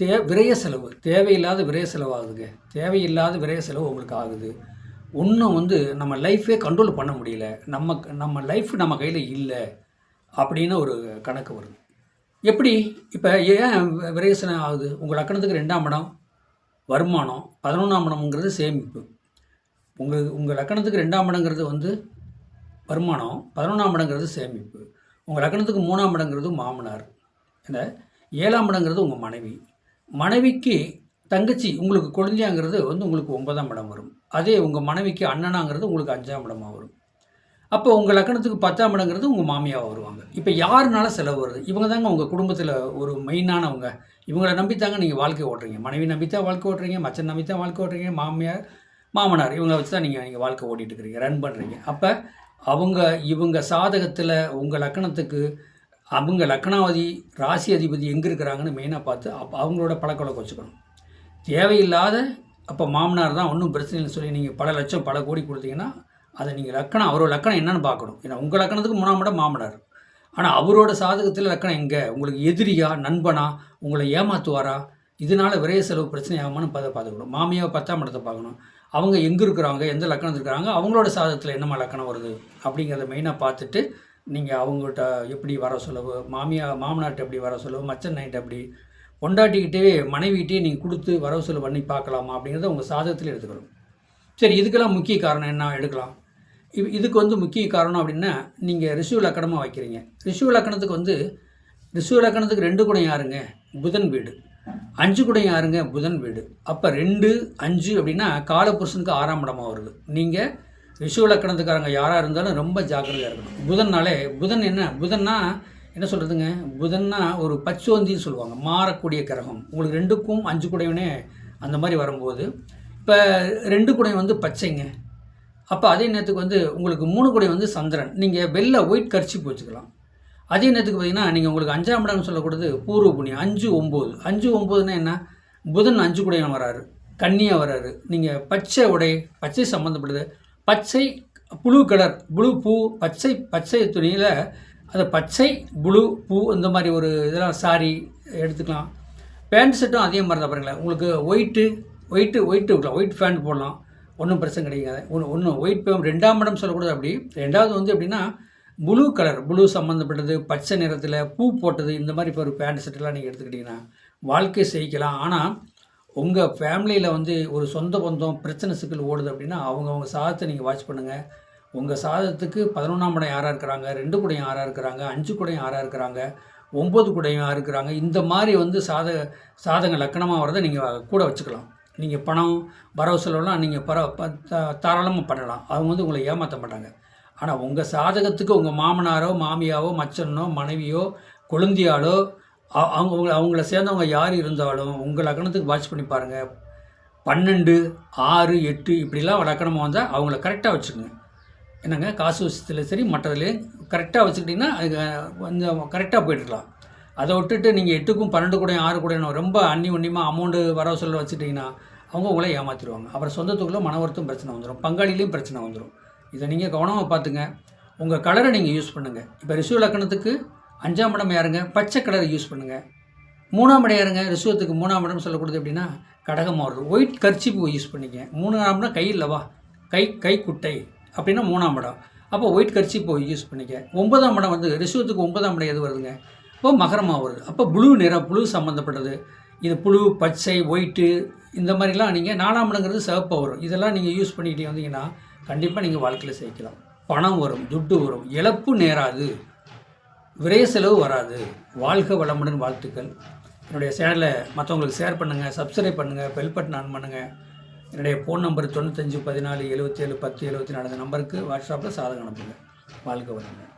தே விரைய செலவு. தேவையில்லாத விரைய செலவு ஆகுதுங்க தேவையில்லாத விரய செலவு உங்களுக்கு ஆகுது. இன்னும் வந்து நம்ம லைஃபே கண்ட்ரோல் பண்ண முடியல. நம்ம நம்ம லைஃப் நம்ம கையில் இல்லை அப்படின்னு ஒரு கணக்கு வருது. எப்படி? இப்போ ஏன் வி- செலவு ஆகுது? உங்கள் லக்கணத்துக்கு ரெண்டாம் இடம் வருமானம். பதினொன்றாம் இடம்ங்கிறது சேமிப்பு. உங்கள் உங்கள் லக்கணத்துக்கு ரெண்டாம் இடங்கிறது வந்து வருமானம். பதினொன்றாம் இடங்கிறது சேமிப்பு. உங்கள் லக்கணத்துக்கு மூணாம் இடங்கிறது மாமனார். இந்த ஏழாம் இடங்கிறது உங்கள் மனைவி. மனைவிக்கு தங்கச்சி உங்களுக்கு குழந்தையாங்கிறது வந்து உங்களுக்கு ஒன்பதாம் இடம் வரும். அதே உங்கள் மனைவிக்கு அண்ணனாங்கிறது உங்களுக்கு அஞ்சாம் இடமாக வரும். அப்போ உங்கள் லக்கணத்துக்கு பத்தாம் இடங்கிறது உங்கள் மாமியாக வருவாங்க. இப்போ யாருனால செலவு வருது? இவங்க தாங்க உங்கள் குடும்பத்தில் ஒரு மெயினானவங்க. இவங்களை நம்பித்தாங்க நீங்கள் வாழ்க்கை ஓட்டுறீங்க. மனைவி நம்பித்தான் வாழ்க்கை ஓட்டுறீங்க மச்சன் நம்பித்தான் வாழ்க்கை ஓட்டுறீங்க மாமியார் மாமனார் இவங்க வச்சு தான் நீங்கள் நீங்கள் வாழ்க்கை ஓட்டிகிட்டு இருக்கிறீங்க. ரன் பண்ணுறீங்க அப்போ அவங்க இவங்க சாதகத்தில் உங்கள் லக்கணத்துக்கு அவங்க லக்கணாவதி ராசி அதிபதி எங்கே இருக்கிறாங்கன்னு மெயினாக பார்த்து அப்போ அவங்களோட பழக்கவழக்கம் வச்சுக்கணும். தேவையில்லாத அப்போ மாமனார் தான் ஒன்றும் பிரச்சனை இல்லைன்னு சொல்லி நீங்கள் பல லட்சம் பல கோடி கொடுத்தீங்கன்னா அதை நீங்கள் லக்கணம் அவரோட லக்கணம் என்னென்னு பார்க்கணும். ஏன்னா உங்கள் லக்கணத்துக்கு மூணாம் இடம் மாமனார். ஆனால் அவரோட சாதகத்தில் லக்கணம் எங்கே? உங்களுக்கு எதிரியா நண்பனா உங்களை ஏமாத்துவாரா? இதனால விரைய செலவு பிரச்சனை ஆகாமனு பார்த்து பார்த்துக்கணும். மாமியாவை பத்தாம் இடத்தை பார்க்கணும். அவங்க எங்கே இருக்கிறாங்க எந்த லக்கணத்தில் இருக்கிறாங்க அவங்களோட சாதகத்தில் என்னம்மா லக்கணம் வருது? அப்படிங்கிறத மெயினாக பார்த்துட்டு நீங்கள் அவங்ககிட்ட எப்படி வர செலவு மாமியா மாமனார்ட்ட எப்படி வர செலவு மச்சன் நைட்டு எப்படி கொண்டாட்டிக்கிட்டே மனைவிகிட்டே நீங்கள் கொடுத்து வரவு செலவு பண்ணி பார்க்கலாமா அப்படிங்கிறத உங்கள் சாதகத்தில் எடுத்துக்கணும். சரி இதுக்கெல்லாம் முக்கிய காரணம் என்ன? எடுக்கலாம். இது இதுக்கு வந்து முக்கிய காரணம் அப்படின்னா நீங்கள் ரிஷு லக்கணமாக வைக்கிறீங்க. ரிஷு லக்கணத்துக்கு வந்து ரிஷு லக்கணத்துக்கு ரெண்டு குடம் யாருங்க? புதன் வீடு. அஞ்சு குடம் யாருங்க? புதன் வீடு. அப்போ ரெண்டு அஞ்சு அப்படின்னா காலபுருஷனுக்கு ஆறாம் இடமாக வருது. நீங்கள் ரிஷுவ லக்கணத்துக்காரங்க யாராக இருந்தாலும் ரொம்ப ஜாக்கிரதையாக இருக்கணும். புதன்னாலே புதன் என்ன? புதன்னா என்ன சொல்கிறதுங்க புதன்னா ஒரு பச்சோந்தின்னு சொல்லுவாங்க. மாறக்கூடிய கிரகம். உங்களுக்கு ரெண்டுக்கும் அஞ்சு குடையவனே அந்த மாதிரி வரும்போது இப்போ ரெண்டு குடை வந்து பச்சைங்க. அப்போ அதே நேரத்துக்கு வந்து உங்களுக்கு மூணு குடை வந்து சந்திரன். நீங்கள் வெள்ளை ஒயிட் கரிச்சி போச்சுக்கலாம். அதே நேரத்துக்கு பார்த்தீங்கன்னா நீங்கள் உங்களுக்கு அஞ்சாம் இடம்னு சொல்லக்கூடாது பூர்வ புண்ணியம். அஞ்சு ஒம்பது. அஞ்சு ஒம்பதுன்னா என்ன? புதன் அஞ்சு குடையன் வராரு. கன்னியாக வராரு. நீங்கள் பச்சை உடை பச்சை சம்மந்தப்படுது பச்சை புழு கலர் ப்ளூ பூ பச்சை பச்சை துணியில் அந்த பச்சை ப்ளூ பூ இந்த மாதிரி ஒரு இதெல்லாம் சாரி எடுத்துக்கலாம். பேண்ட் செட்டும் அதே மாதிரி தான் பாருங்களேன். உங்களுக்கு ஒயிட்டு ஒயிட்டு ஒயிட்டு இருக்கலாம். ஒயிட் பேண்ட் போடலாம். ஒன்றும் பிரச்சனை கிடையாது. ஒன்று ஒன்று ஒயிட் பேம் ரெண்டாம் இடம் சொல்லக்கூடாது அப்படி. ரெண்டாவது வந்து எப்படின்னா ப்ளூ கலர் ப்ளூ சம்மந்தப்பட்டது பச்சை நிறத்தில் பூ போட்டது இந்த மாதிரி இப்போ ஒரு பேண்ட் செட்டெல்லாம் நீங்கள் எடுத்துக்கிட்டிங்கன்னா வாழ்க்கை செய்யலாம் ஆனால் உங்கள் ஃபேமிலியில் வந்து ஒரு சொந்த பந்தம் பிரச்சனை சிக்கல் ஓடுது அப்படின்னா அவங்கவுங்க சாதத்தை நீங்கள் வாட்ச் பண்ணுங்கள் உங்கள் சாதத்துக்கு பதினொன்றாம் படம் யாராக இருக்கிறாங்க ரெண்டு குடையும் யாராக இருக்கிறாங்க அஞ்சு குடையும் யாராக இருக்கிறாங்க ஒம்பது குடையும் யாராக இருக்கிறாங்க இந்த மாதிரி வந்து சாத சாதங்கள் லக்கணமாக வரதை நீங்கள் கூட வச்சுக்கலாம். நீங்கள் பணம் வரவு செலவுலாம் நீங்கள் பர ப- தாராளமாக பண்ணலாம். அவங்க வந்து உங்களை ஏமாற்ற மாட்டாங்க. ஆனால் உங்கள் சாதகத்துக்கு உங்கள் மாமனாரோ மாமியாவோ மச்சனோ மனைவியோ கொழுந்தியாலோ அவங்க உங்களை அவங்கள சேர்ந்தவங்க யார் இருந்தாலும் உங்கள் லக்கணத்துக்கு வாட்ச் பண்ணி பாருங்கள் பன்னெண்டு ஆறு எட்டு இப்படிலாம் லக்கணமாக வந்தால் அவங்கள கரெக்டாக வச்சுக்கோங்க. என்னங்க? காசு விஷயத்தில் சரி மற்றதுலேயும் கரெக்டாக வச்சுக்கிட்டிங்கன்னா அது கொஞ்சம் கரெக்டாக போயிட்டுருக்கலாம் அதை விட்டுட்டு நீங்கள் எட்டுக்கும் பன்னெண்டு கூட ஆறு கூட ரொம்ப அன்னி உன்னியமாக அமௌண்ட்டு வரவு சொல்ல வச்சுட்டிங்கன்னா அவங்க உங்களை ஏமாற்றிடுவாங்க அப்புறம் சொந்தத்துக்குள்ளே மன வருத்தம் பிரச்சனை வந்துடும் பங்காளிலையும் பிரச்சனை வந்துடும் இதை நீங்கள் கவனமாக பார்த்துங்க. உங்கள் கலரை நீங்கள் யூஸ் பண்ணுங்கள் இப்போ ரிசு லக்கணத்துக்கு அஞ்சாம் இடம் யாருங்க? பச்சை கலரை யூஸ் பண்ணுங்கள் மூணாம் இடம் யாருங்க? ரிசுவத்துக்கு மூணாம் இடம் சொல்லக்கூடாது அப்படின்னா கடகமாக வருது ஒயிட் கர்ச்சிப்பு யூஸ் பண்ணிக்க மூணாம் இடம் கை இல்லவா? கை கைக்குட்டை அப்படின்னா மூணாம் இடம். அப்போ ஒயிட் கர்ச்சிப்பு யூஸ் பண்ணிக்க. ஒன்பதாம் இடம் வந்து ரிசுவத்துக்கு ஒன்பதாம் இடம் எது வருதுங்க? இப்போ மகரமாக வருது. அப்போ ப்ளூ நிறம் ப்ளூ சம்மந்தப்பட்டது இது புழு பச்சை ஒயிட்டு இந்த மாதிரிலாம் நீங்கள் நாலாம் இடங்கிறது சிவப்பாக வரும். இதெல்லாம் நீங்கள் யூஸ் பண்ணிக்கிட்டே வந்தீங்கன்னா கண்டிப்பாக நீங்கள் வாழ்க்கையில் சேர்க்கலாம். பணம் வரும் துட்டு வரும். இழப்பு நேராது. விரைய செலவு வராது. வாழ்க வளமுடன் வாழ்த்துக்கள். என்னுடைய சேனலை மற்றவங்களுக்கு ஷேர் பண்ணுங்கள் சப்ஸ்கிரைப் பண்ணுங்கள் பெல் பட்டன் ஆன் பண்ணுங்கள் என்னுடைய ஃபோன் நம்பர் தொண்ணூத்தஞ்சு பதினாலு எழுபத்தேழு பத்து எழுபத்தி நாலு நம்பருக்கு வாட்ஸ்அப்பில் சாதகம் அனுப்புங்க. வாழ்க வளமுடன்.